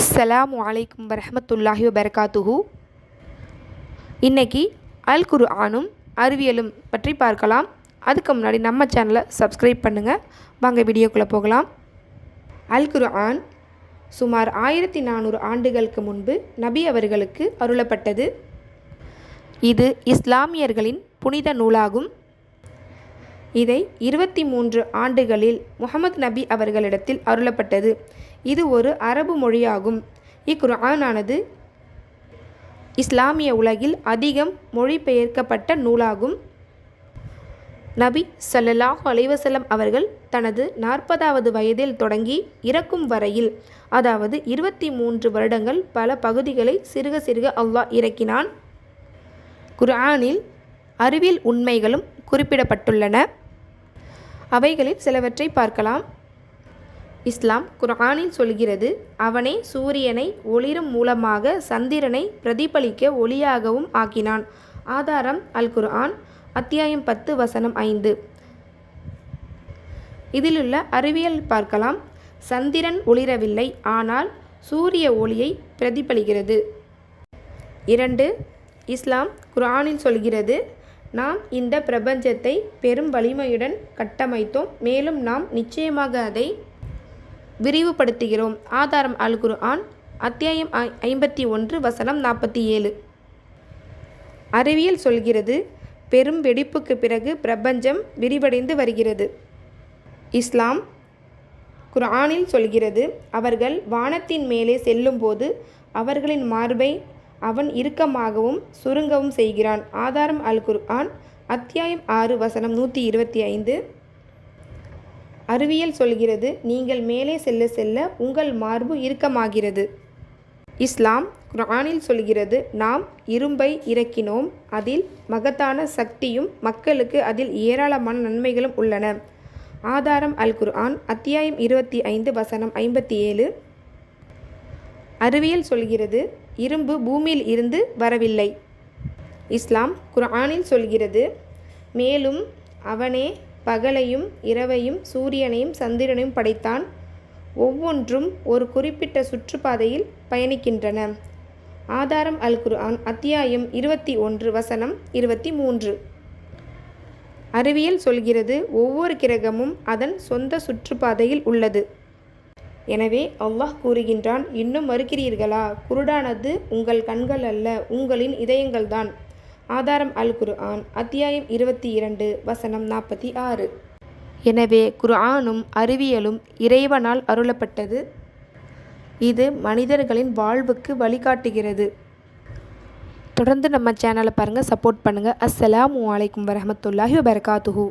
அஸ்ஸலாம் அலைக்கும் வரமத்துல்லாஹி வபர்காத்துஹு. இன்னைக்கு அல் குரு ஆணும் அறிவியலும் பற்றி பார்க்கலாம். அதுக்கு முன்னாடி நம்ம சேனலை சப்ஸ்கிரைப் பண்ணுங்கள் வாங்க வீடியோக்குள்ளே போகலாம். அல் குர்ஆன் சுமார் ஆயிரத்தி நானூறு ஆண்டுகளுக்கு முன்பு நபி அவர்களுக்கு அருளப்பட்டது. இது இஸ்லாமியர்களின் புனித நூலாகும். இதை இருபத்தி மூன்று ஆண்டுகளில் முகமது நபி அவர்களிடத்தில் அருளப்பட்டது. இது ஒரு அரபு மொழியாகும். இக்குர்ஆனானது இஸ்லாமிய உலகில் அதிகம் மொழிபெயர்க்கப்பட்ட நூலாகும். நபி சல்லல்லாஹு அலைவசல்லம் அவர்கள் தனது நாற்பதாவது வயதில் தொடங்கி இறக்கும் வரையில் அதாவது இருபத்தி மூன்று வருடங்கள் பல பகுதிகளை சிறுக சிறுக அல்லாஹ் இறக்கினான். குர்ஆனில் அறிவியல் உண்மைகளும் குறிப்பிடப்பட்டுள்ளன. அவைகளில் சிலவற்றை பார்க்கலாம். இஸ்லாம் குர்ஆனில் சொல்கிறது அவனே சூரியனை ஒளிரும் மூலமாக சந்திரனை பிரதிபலிக்க ஒளியாகவும் ஆக்கினான். ஆதாரம் அல் குர்ஆன் அத்தியாயம் பத்து வசனம் ஐந்து. இதிலுள்ள அறிவியல் பார்க்கலாம். சந்திரன் ஒளிரவில்லை ஆனால் சூரிய ஒளியை பிரதிபலிக்கிறது. இரண்டு இஸ்லாம் குர்ஆனில் சொல்கிறது நாம் இந்த பிரபஞ்சத்தை பெரும் வலிமையுடன் கட்டமைத்தோம். மேலும் நாம் நிச்சயமாக அதை விரிவுபடுத்துகிறோம். ஆதாரம் அல் குர்ஆன் அத்தியாயம் ஐ- ஐம்பத்தி ஒன்று வசனம் நாற்பத்தி ஏழு. அறிவியல் சொல்கிறது பெரும் வெடிப்புக்கு பிறகு பிரபஞ்சம் விரிவடைந்து வருகிறது. இஸ்லாம் குர்ஆனில் சொல்கிறது அவர்கள் வானத்தின் மேலே செல்லும்போது அவர்களின் மார்பை அவன் இறுக்கமாகவும் சுருங்கவும் செய்கிறான். ஆதாரம் அல் குர்ஆன் அத்தியாயம் ஆறு வசனம் நூற்றி இருபத்தி ஐந்து. அறிவியல் சொல்கிறது நீங்கள் மேலே செல்ல செல்ல உங்கள் மார்பு இறுக்கமாகிறது. இஸ்லாம் குரானில் சொல்கிறது நாம் இரும்பை இறக்கினோம் அதில் மகத்தான சக்தியும் மக்களுக்கு அதில் ஏராளமான நன்மைகளும் உள்ளன. ஆதாரம் அல் குர்ஆன் அத்தியாயம் இருபத்தி ஐந்து வசனம் ஐம்பத்தி ஏழு. அறிவியல் சொல்கிறது இரும்பு பூமியில் இருந்து வரவில்லை. இஸ்லாம் குர்ஆனில் சொல்கிறது மேலும் அவனே பகலையும் இரவையும் சூரியனையும் சந்திரனையும் படைத்தான். ஒவ்வொன்றும் ஒரு குறிப்பிட்ட சுற்றுப்பாதையில் பயணிக்கின்றன. ஆதாரம் அல் குர்ஆன் அத்தியாயம் இருபத்தி ஒன்று வசனம் இருபத்தி மூன்று. அறிவியல் சொல்கிறது ஒவ்வொரு கிரகமும் அதன் சொந்த சுற்றுப்பாதையில் உள்ளது. எனவே அல்லாஹ் கூறுகின்றான் இன்னும் மறுக்கிறீர்களா? குருடானது உங்கள் கண்கள் அல்ல உங்களின் இதயங்கள்தான். ஆதாரம் அல் குரு ஆன் அத்தியாயம் இருபத்தி இரண்டு வசனம் நாற்பத்தி ஆறு. எனவே குர்ஆனும் அறிவியலும் இறைவனால் அருளப்பட்டது. இது மனிதர்களின் வாழ்வுக்கு வழிகாட்டுகிறது. தொடர்ந்து நம்ம சேனலை பாருங்கள் சப்போர்ட் பண்ணுங்கள் அஸ்ஸலாமு அலைக்கும் வரஹமத்துல்லாஹி வபர்காத்துஹூ.